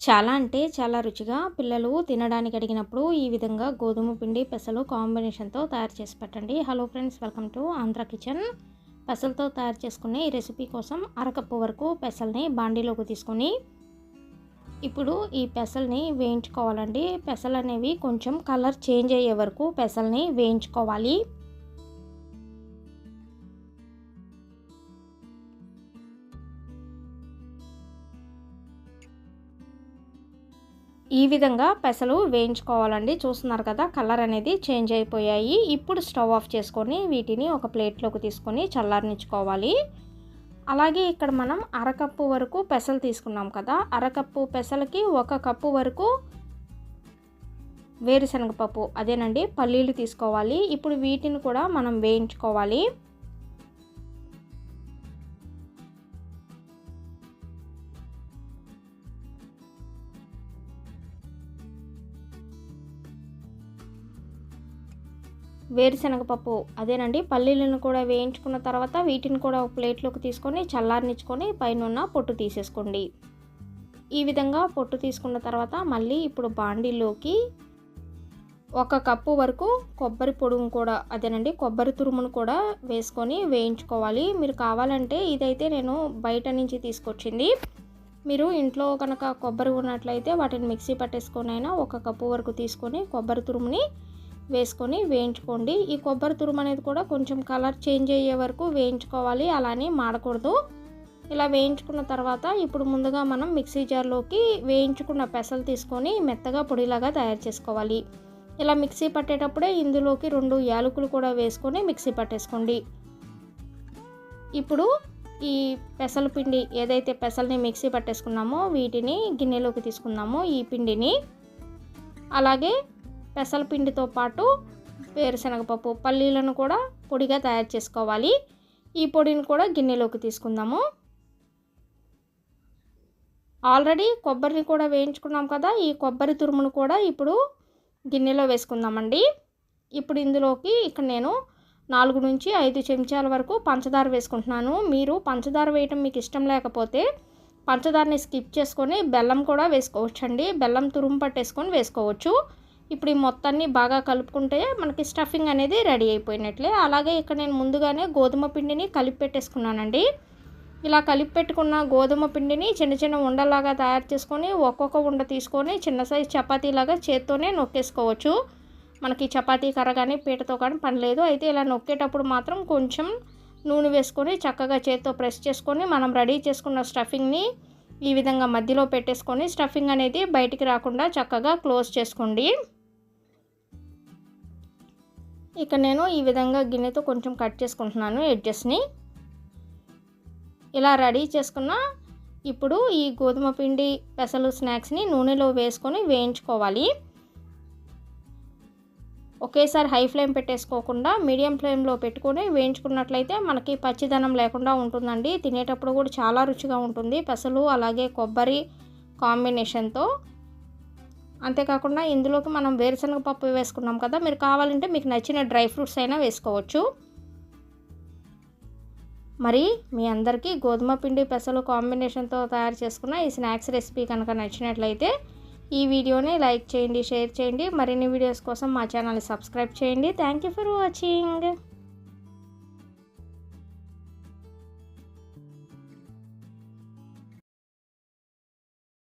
చాలా అంటే చాలా రుచిగా పిల్లలు తినడానికి అడిగినప్పుడు ఈ విధంగా గోధుమ పిండి పెసలు కాంబినేషన్తో తయారు చేసి పెట్టండి. Hello friends welcome to Andhra kitchen. పెసలతో తయారు చేసుకునే ఈ రెసిపీ కోసం అరకప్పు వరకు పెసల్ని బాండీలోకి తీసుకొని ఇప్పుడు ఈ పెసల్ని వేయించుకోవాలండి. పెసలు అనేవి కొంచెం కలర్ చేంజ్ అయ్యే వరకు పెసల్ని వేయించుకోవాలి. ఈ విధంగా పెసలు వేయించుకోవాలండి. చూస్తున్నారు కదా కలర్ అనేది చేంజ్ అయిపోయాయి. ఇప్పుడు స్టవ్ ఆఫ్ చేసుకొని వీటిని ఒక ప్లేట్లోకి తీసుకొని చల్లారనిచ్చుకోవాలి. అలాగే ఇక్కడ మనం అరకప్పు వరకు పెసలు తీసుకున్నాం కదా అరకప్పు పెసలకి ఒక కప్పు వరకు వేరుశనగపప్పు అదేనండి పల్లీలు తీసుకోవాలి. ఇప్పుడు వీటిని కూడా మనం వేయించుకోవాలి. వేరుశనగపప్పు అదేనండి. పల్లీలను కూడా వేయించుకున్న తర్వాత వీటిని కూడా ఒక ప్లేట్లోకి తీసుకొని చల్లారనిచ్చుకొని పైన ఉన్న పొట్టు తీసేసుకోండి. ఈ విధంగా పొట్టు తీసుకున్న తర్వాత మళ్ళీ ఇప్పుడు బాండీలోకి ఒక కప్పు వరకు కొబ్బరి పొడుము కూడా అదేనండి. కొబ్బరి తురుమును కూడా వేసుకొని వేయించుకోవాలి. మీరు కావాలంటే ఇదైతే నేను బయట నుంచి తీసుకొచ్చింది. మీరు ఇంట్లో కనుక కొబ్బరి ఉన్నట్లయితే వాటిని మిక్సీ పట్టేసుకొని అయినా ఒక కప్పు వరకు తీసుకొని కొబ్బరి తురుముని వేసుకొని వేయించుకోండి. ఈ కొబ్బరి తురుము అనేది కూడా కొంచెం కలర్ చేంజ్ అయ్యే వరకు వేయించుకోవాలి. అలానే మాడకూడదు. ఇలా వేయించుకున్న తర్వాత ఇప్పుడు ముందుగా మనం మిక్సీ జార్లోకి వేయించుకున్న పెసలు తీసుకొని మెత్తగా పొడిలాగా తయారు చేసుకోవాలి. ఇలా మిక్సీ పట్టేటప్పుడే ఇందులోకి రెండు యాలకులు కూడా వేసుకొని మిక్సీ పట్టేసుకోండి. ఇప్పుడు ఈ పెసల పిండి ఏదైతే పెసల్ని మిక్సీ పట్టేసుకున్నామో వీటిని గిన్నెలోకి తీసుకున్నామో ఈ పిండిని. అలాగే పెసల పిండితో పాటు వేరుశనగపప్పు పల్లీలను కూడా పొడిగా తయారు చేసుకోవాలి. ఈ పొడిని కూడా గిన్నెలోకి తీసుకుందాము. ఆల్రెడీ కొబ్బరిని కూడా వేయించుకున్నాం కదా ఈ కొబ్బరి తురుమును కూడా ఇప్పుడు గిన్నెలో వేసుకుందామండి. ఇప్పుడు ఇందులోకి ఇక్కడ నేను నాలుగు నుంచి ఐదు చెంచాల వరకు పంచదార వేసుకుంటున్నాను. మీరు పంచదార వేయటం మీకు ఇష్టం లేకపోతే పంచదారని స్కిప్ చేసుకొని బెల్లం కూడా వేసుకోవచ్చండి. బెల్లం తురుము పట్టేసుకొని వేసుకోవచ్చు. ఇప్పుడు ఈ మొత్తాన్ని బాగా కలుపుకుంటే మనకి స్టఫింగ్ అనేది రెడీ అయిపోయినట్లే. అలాగే ఇక్కడ నేను ముందుగానే గోధుమ పిండిని కలిపి పెట్టేసుకున్నానండి. ఇలా కలిపి పెట్టుకున్న గోధుమ పిండిని చిన్న చిన్న ఉండలాగా తయారు చేసుకొని ఒక్కొక్క ఉండ తీసుకొని చిన్న సైజు చపాతీలాగా చేత్తోనే నొక్కేసుకోవచ్చు. మనకి చపాతీ కర్ర కానీ పీటతో కానీ పని లేదు. అయితే ఇలా నొక్కేటప్పుడు మాత్రం కొంచెం నూనె వేసుకొని చక్కగా చేత్తో ప్రెస్ చేసుకొని మనం రెడీ చేసుకున్న స్టఫింగ్ని ఈ విధంగా మధ్యలో పెట్టేసుకొని స్టఫింగ్ అనేది బయటికి రాకుండా చక్కగా క్లోజ్ చేసుకోండి. ఇక నేను ఈ విధంగా గిన్నెతో కొంచెం కట్ చేసుకుంటున్నాను ఎడ్జెస్ని ఇలా రెడీ చేసుకున్న ఇప్పుడు ఈ గోధుమ పిండి పెసలు స్నాక్స్ని నూనెలో వేసుకొని వేయించుకోవాలి. ఒకేసారి హై ఫ్లేమ్ పెట్టేసుకోకుండా మీడియం ఫ్లేమ్లో పెట్టుకొని వేయించుకున్నట్లయితే మనకి పచ్చిదనం లేకుండా ఉంటుందండి. తినేటప్పుడు కూడా చాలా రుచిగా ఉంటుంది. పెసలు అలాగే కొబ్బరి కాంబినేషన్తో అంతేకాకుండా ఇందులోకి మనం వేరుశనగ పప్పు వేసుకున్నాం కదా మీరు కావాలంటే మీకు నచ్చిన డ్రై ఫ్రూట్స్ అయినా వేసుకోవచ్చు. మరి మీ అందరికీ గోధుమ పిండి పెసలు కాంబినేషన్తో తయారు చేసుకున్న ఈ స్నాక్స్ రెసిపీ కనుక నచ్చినట్లయితే ఈ వీడియోని లైక్ చేయండి షేర్ చేయండి. మరిన్ని వీడియోస్ కోసం మా ఛానల్ని సబ్స్క్రైబ్ చేయండి. Thank you for watching.